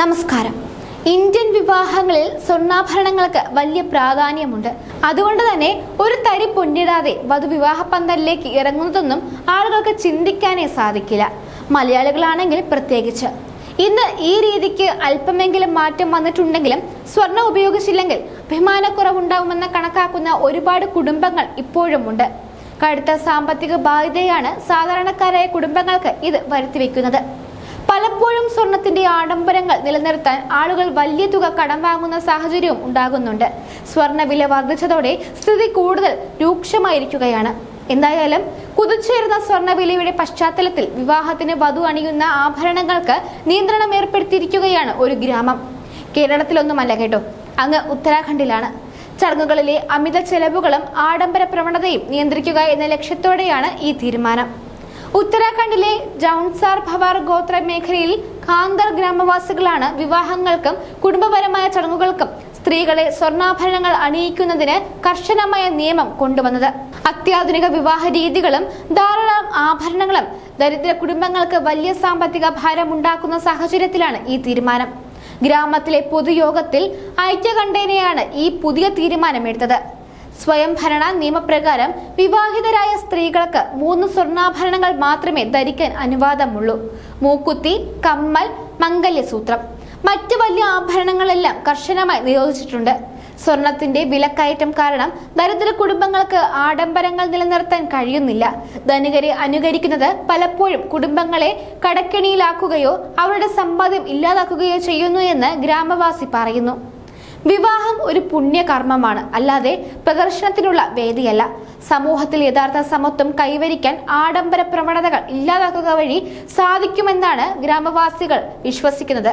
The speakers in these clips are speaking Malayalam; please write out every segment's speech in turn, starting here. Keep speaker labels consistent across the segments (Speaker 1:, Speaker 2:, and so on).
Speaker 1: നമസ്കാരം. ഇന്ത്യൻ വിവാഹങ്ങളിൽ സ്വർണാഭരണങ്ങൾക്ക് വലിയ പ്രാധാന്യമുണ്ട്. അതുകൊണ്ട് തന്നെ ഒരു തരി പൊന്നിടാതെ വധുവിവാഹ പന്തലിലേക്ക് ഇറങ്ങുന്നതൊന്നും ആളുകൾക്ക് ചിന്തിക്കാനേ സാധിക്കില്ല. മലയാളികളാണെങ്കിൽ പ്രത്യേകിച്ച്. ഇന്ന് ഈ രീതിക്ക് അല്പമെങ്കിലും മാറ്റം വന്നിട്ടുണ്ടെങ്കിലും സ്വർണം ഉപയോഗിച്ചില്ലെങ്കിൽ അഭിമാനക്കുറവുണ്ടാവുമെന്ന് കണക്കാക്കുന്ന ഒരുപാട് കുടുംബങ്ങൾ ഇപ്പോഴുമുണ്ട്. കടുത്ത സാമ്പത്തിക ബാധ്യതയാണ് സാധാരണക്കാരായ കുടുംബങ്ങൾക്ക് ഇത് വരുത്തിവെക്കുന്നത്. പലപ്പോഴും സ്വർണത്തിന്റെ ആഡംബരങ്ങൾ നിലനിർത്താൻ ആളുകൾ വലിയ തുക കടം വാങ്ങുന്ന സാഹചര്യവും ഉണ്ടാകുന്നുണ്ട്. വില വർദ്ധിച്ചതോടെ സ്ഥിതി കൂടുതൽ രൂക്ഷമായിരിക്കുകയാണ്. എന്തായാലും കുതിച്ചേരുന്ന സ്വർണവിലയുടെ പശ്ചാത്തലത്തിൽ വിവാഹത്തിന് വധു അണിയുന്ന ആഭരണങ്ങൾക്ക് നിയന്ത്രണം ഏർപ്പെടുത്തിയിരിക്കുകയാണ് ഒരു ഗ്രാമം. കേരളത്തിലൊന്നുമല്ല കേട്ടോ. അങ്ങ് ഉത്തരാഖണ്ഡിലാണ്. ചടങ്ങുകളിലെ അമിത ചെലവുകളും ആഡംബര പ്രവണതയും നിയന്ത്രിക്കുക എന്ന ലക്ഷ്യത്തോടെയാണ് ഈ തീരുമാനം. ഉത്തരാഖണ്ഡിലെ ജൗൺസാർ ഭവാർ ഗോത്ര മേഖലയിൽ കാന്തർ ഗ്രാമവാസികളാണ് വിവാഹങ്ങൾക്കും കുടുംബപരമായ ചടങ്ങുകൾക്കും സ്ത്രീകളെ സ്വർണാഭരണങ്ങൾ അണിയിക്കുന്നതിന് കർശനമായ നിയമം കൊണ്ടുവന്നത്. അത്യാധുനിക വിവാഹ രീതികളും ധാരാളം ആഭരണങ്ങളും ദരിദ്ര കുടുംബങ്ങൾക്ക് വലിയ സാമ്പത്തിക ഭാരം ഉണ്ടാക്കുന്ന സാഹചര്യത്തിലാണ് ഈ തീരുമാനം. ഗ്രാമത്തിലെ പൊതുയോഗത്തിൽ ഐക്യകണ്ഠേനയാണ് ഈ പുതിയ തീരുമാനമെടുത്തത്. സ്വയംഭരണ നിയമപ്രകാരം വിവാഹിതരായ സ്ത്രീകൾക്ക് മൂന്ന് സ്വർണാഭരണങ്ങൾ മാത്രമേ ധരിക്കാൻ അനുവാദമുള്ളൂ. മൂക്കുത്തി കമ്മൽ മംഗല്യസൂത്രം. മറ്റു വലിയ ആഭരണങ്ങളെല്ലാം കർശനമായി നിരോധിച്ചിട്ടുണ്ട് സ്വർണത്തിന്റെ വിലക്കയറ്റം കാരണം ദരിദ്ര കുടുംബങ്ങൾക്ക് ആഡംബരങ്ങൾ നിലനിർത്താൻ കഴിയുന്നില്ല. ധനികരെ അനുകരിക്കുന്നത് പലപ്പോഴും കുടുംബങ്ങളെ കടക്കെണിയിലാക്കുകയോ അവരുടെ സമ്പാദ്യം ഇല്ലാതാക്കുകയോ ചെയ്യുന്നു എന്ന് ഗ്രാമവാസി പറയുന്നു. വിവാഹം ഒരു പുണ്യകർമ്മമാണ്. അല്ലാതെ പ്രദർശനത്തിനുള്ള വേദിയല്ല. സമൂഹത്തിൽ യഥാർത്ഥ സമത്വം കൈവരിക്കാൻ ആഡംബര പ്രവണതകൾ ഇല്ലാതാക്കുക വഴി സാധിക്കുമെന്നാണ് ഗ്രാമവാസികൾ വിശ്വസിക്കുന്നത്.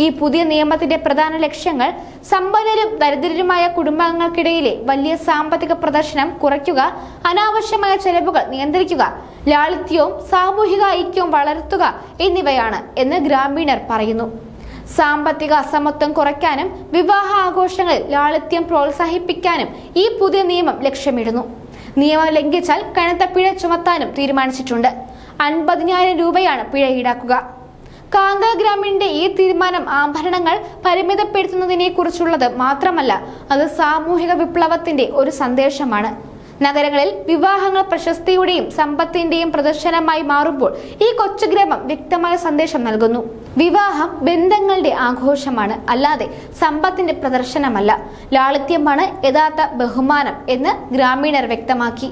Speaker 1: ഈ പുതിയ നിയമത്തിന്റെ പ്രധാന ലക്ഷ്യങ്ങൾ സമ്പന്നരും ദരിദ്രരുമായ കുടുംബാംഗങ്ങൾക്കിടയിലെ വലിയ സാമ്പത്തിക പ്രദർശനം കുറയ്ക്കുക അനാവശ്യമായ ചെലവുകൾ നിയന്ത്രിക്കുക ലാളിത്യവും സാമൂഹിക ഐക്യവും വളർത്തുക എന്നിവയാണ് എന്ന് ഗ്രാമീണർ പറയുന്നു. സാമ്പത്തിക അസമത്വം കുറയ്ക്കാനും വിവാഹ ആഘോഷങ്ങളിൽ ലാളിത്യം പ്രോത്സാഹിപ്പിക്കാനും ഈ പുതിയ നിയമം ലക്ഷ്യമിടുന്നു. നിയമം ലംഘിച്ചാൽ കനത്ത പിഴ ചുമത്താനും തീരുമാനിച്ചിട്ടുണ്ട്. അൻപതിനായിരം രൂപയാണ് പിഴ ഈടാക്കുക. കാന്ത ഗ്രാമീണിന്റെ ഈ തീരുമാനം ആഭരണങ്ങൾ പരിമിതപ്പെടുത്തുന്നതിനെ കുറിച്ചുള്ളത് മാത്രമല്ല അത് സാമൂഹിക വിപ്ലവത്തിന്റെ ഒരു സന്ദേശമാണ്. നഗരങ്ങളിൽ വിവാഹങ്ങൾ പ്രശസ്തിയുടെയും സമ്പത്തിന്റെയും പ്രദർശനമായി മാറുമ്പോൾ ഈ കൊച്ചു ഗ്രാമം വ്യക്തമായ സന്ദേശം നൽകുന്നു. വിവാഹം ബന്ധങ്ങളുടെ ആഘോഷമാണ് അല്ലാതെ സമ്പത്തിന്റെ പ്രദർശനമല്ല. ലാളിത്യമാണ് യഥാർത്ഥ ബഹുമാനം എന്ന് ഗ്രാമീണർ വ്യക്തമാക്കി.